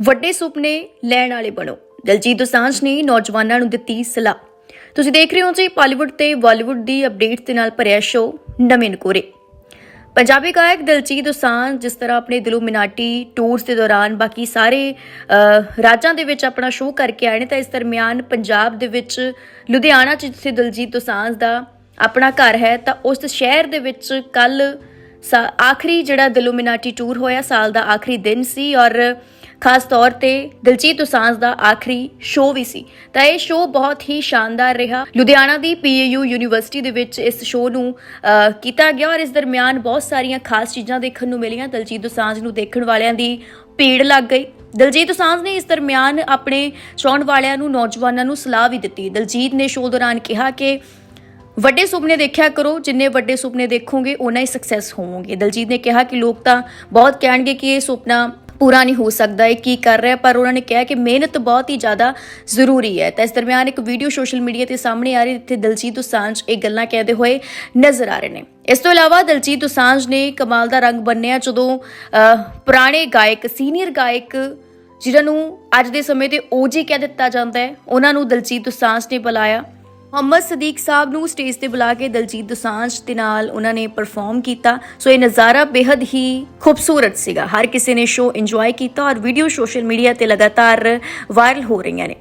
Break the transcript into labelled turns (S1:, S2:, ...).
S1: ਵੱਡੇ ਸੁਪਨੇ ਲੈਣ ਵਾਲੇ ਬਣੋ। ਦਲਜੀਤ ਦੋਸਾਂਝ ਨੇ ਨੌਜਵਾਨਾਂ ਨੂੰ ਦਿੱਤੀ ਸਲਾਹ। ਤੁਸੀਂ ਦੇਖ ਰਹੇ ਹੋ ਜੀ ਪਾਲੀਵੁੱਡ ਤੇ ਬਾਲੀਵੁੱਡ ਦੀ ਅਪਡੇਟਸ ਦੇ ਨਾਲ ਭਰਿਆ ਸ਼ੋਅ ਨਵੇਂ ਨਕੋਰੇ। ਪੰਜਾਬੀ ਗਾਇਕ ਦਲਜੀਤ ਦੋਸਾਂਝ ਜਿਸ ਤਰ੍ਹਾਂ ਆਪਣੇ ਦਿਲੋਂ ਮਿਨਾਟੀ ਟੂਰਸ ਦੇ ਦੌਰਾਨ ਬਾਕੀ ਸਾਰੇ ਰਾਜਾਂ ਦੇ ਵਿੱਚ ਆਪਣਾ ਸ਼ੋਅ ਕਰਕੇ ਆਏ ਨੇ, ਤਾਂ ਇਸ ਦਰਮਿਆਨ ਪੰਜਾਬ ਦੇ ਵਿੱਚ ਲੁਧਿਆਣਾ 'ਚ ਜਿੱਥੇ ਦਲਜੀਤ ਦੋਸਾਂਝ ਦਾ ਆਪਣਾ ਘਰ ਹੈ, ਤਾਂ ਉਸ ਸ਼ਹਿਰ ਦੇ ਵਿੱਚ ਕੱਲ ਆਖਰੀ ਜਿਹੜਾ ਦਿਲੋਮਿਨਾਟੀ ਟੂਰ ਹੋਇਆ, ਸਾਲ ਦਾ ਆਖਰੀ ਦਿਨ ਸੀ ਔਰ ਖਾਸ ਤੌਰ ਤੇ ਦਿਲਜੀਤ ਦੋਸਾਂਝ ਦਾ ਆਖਰੀ ਸ਼ੋਅ ਵੀ ਸੀ। ਤਾਂ ਇਹ ਸ਼ੋਅ ਬਹੁਤ ਹੀ ਸ਼ਾਨਦਾਰ ਰਿਹਾ। ਲੁਧਿਆਣਾ ਦੀ ਪੀਏਯੂ ਯੂਨੀਵਰਸਿਟੀ ਦੇ ਵਿੱਚ ਇਸ ਸ਼ੋਅ ਨੂੰ ਕੀਤਾ ਗਿਆ ਔਰ ਇਸ ਦਰਮਿਆਨ ਬਹੁਤ ਸਾਰੀਆਂ ਖਾਸ ਚੀਜ਼ਾਂ ਦੇਖਣ ਨੂੰ ਮਿਲੀਆਂ। ਦਿਲਜੀਤ ਦੋਸਾਂਝ ਨੂੰ ਦੇਖਣ ਵਾਲਿਆਂ ਦੀ ਭੀੜ ਲੱਗ ਗਈ। ਦਲਜੀਤ ਦੋਸਾਂਝ ਨੇ ਇਸ ਦਰਮਿਆਨ ਆਪਣੇ ਚਾਹਣ ਵਾਲਿਆਂ ਨੂੰ, ਨੌਜਵਾਨਾਂ ਨੂੰ ਸਲਾਹ ਵੀ ਦਿੱਤੀ। ਦਲਜੀਤ ਨੇ ਸ਼ੋਅ ਦੌਰਾਨ ਕਿਹਾ ਕਿ, ਵੱਡੇ ਸੁਪਨੇ ਦੇਖਿਆ ਕਰੋ, ਜਿੰਨੇ ਵੱਡੇ ਸੁਪਨੇ ਦੇਖੋਗੇ ਉਨਾ ਹੀ ਸਕਸੈਸ ਹੋਵੋਗੇ। ਦਲਜੀਤ ਨੇ ਕਿਹਾ ਕਿ ਲੋਕ ਤਾਂ ਬਹੁਤ ਕਹਿਣਗੇ ਕਿ ਇਹ ਸੁਪਨਾ ਪੂਰਾ ਨਹੀਂ ਹੋ ਸਕਦਾ ਇਹ ਕੀ ਕਰ ਰਿਹਾ, ਪਰ ਉਹਨਾਂ ਨੇ ਕਿਹਾ ਕਿ ਮਿਹਨਤ ਬਹੁਤ ਹੀ ਜ਼ਿਆਦਾ ਜ਼ਰੂਰੀ ਹੈ। ਤਾਂ ਇਸ ਦਰਮਿਆਨ ਇੱਕ ਵੀਡੀਓ ਸੋਸ਼ਲ ਮੀਡੀਆ ਤੇ ਸਾਹਮਣੇ ਆ ਰਹੀ ਜਿੱਥੇ ਦਲਜੀਤ ਦੋਸਾਂਝ ਇਹ ਗੱਲਾਂ ਕਹਿੰਦੇ ਹੋਏ ਨਜ਼ਰ ਆ ਰਹੇ ਨੇ। ਇਸ ਤੋਂ ਇਲਾਵਾ ਦਲਜੀਤ ਦੋਸਾਂਝ ਨੇ ਕਮਾਲ ਦਾ ਰੰਗ ਬੰਨਿਆ ਜਦੋਂ ਪੁਰਾਣੇ ਗਾਇਕ, ਸੀਨੀਅਰ ਗਾਇਕ ਜਿਨ੍ਹਾਂ ਨੂੰ ਅੱਜ ਦੇ ਸਮੇਂ ਤੇ ਓਜੀ ਕਹਿ ਦਿੱਤਾ ਜਾਂਦਾ ਹੈ, ਉਹਨਾਂ ਨੂੰ ਦਲਜੀਤ ਦੋਸਾਂਝ ਨੇ ਬੁਲਾਇਆ। ਮੁਹੰਮਦ ਸਦੀਕ ਸਾਹਿਬ ਨੂੰ ਸਟੇਜ ਤੇ ਬੁਲਾ ਕੇ ਦਲਜੀਤ ਦੋਸਾਂਝ ਦੇ ਨਾਲ ਉਹਨਾਂ ਨੇ ਪਰਫਾਰਮ ਕੀਤਾ। ਸੋ ਇਹ ਨਜ਼ਾਰਾ ਬੇहद ਹੀ ਖੂਬਸੂਰਤ ਸੀਗਾ। ਹਰ ਕਿਸੇ ਨੇ ਸ਼ੋਅ ਇੰਜੋਏ ਕੀਤਾ ਔਰ ਵੀਡੀਓ ਸੋਸ਼ਲ ਮੀਡੀਆ ਤੇ ਲਗਾਤਾਰ ਵਾਇਰਲ ਹੋ ਰਹੀਆਂ ਨੇ।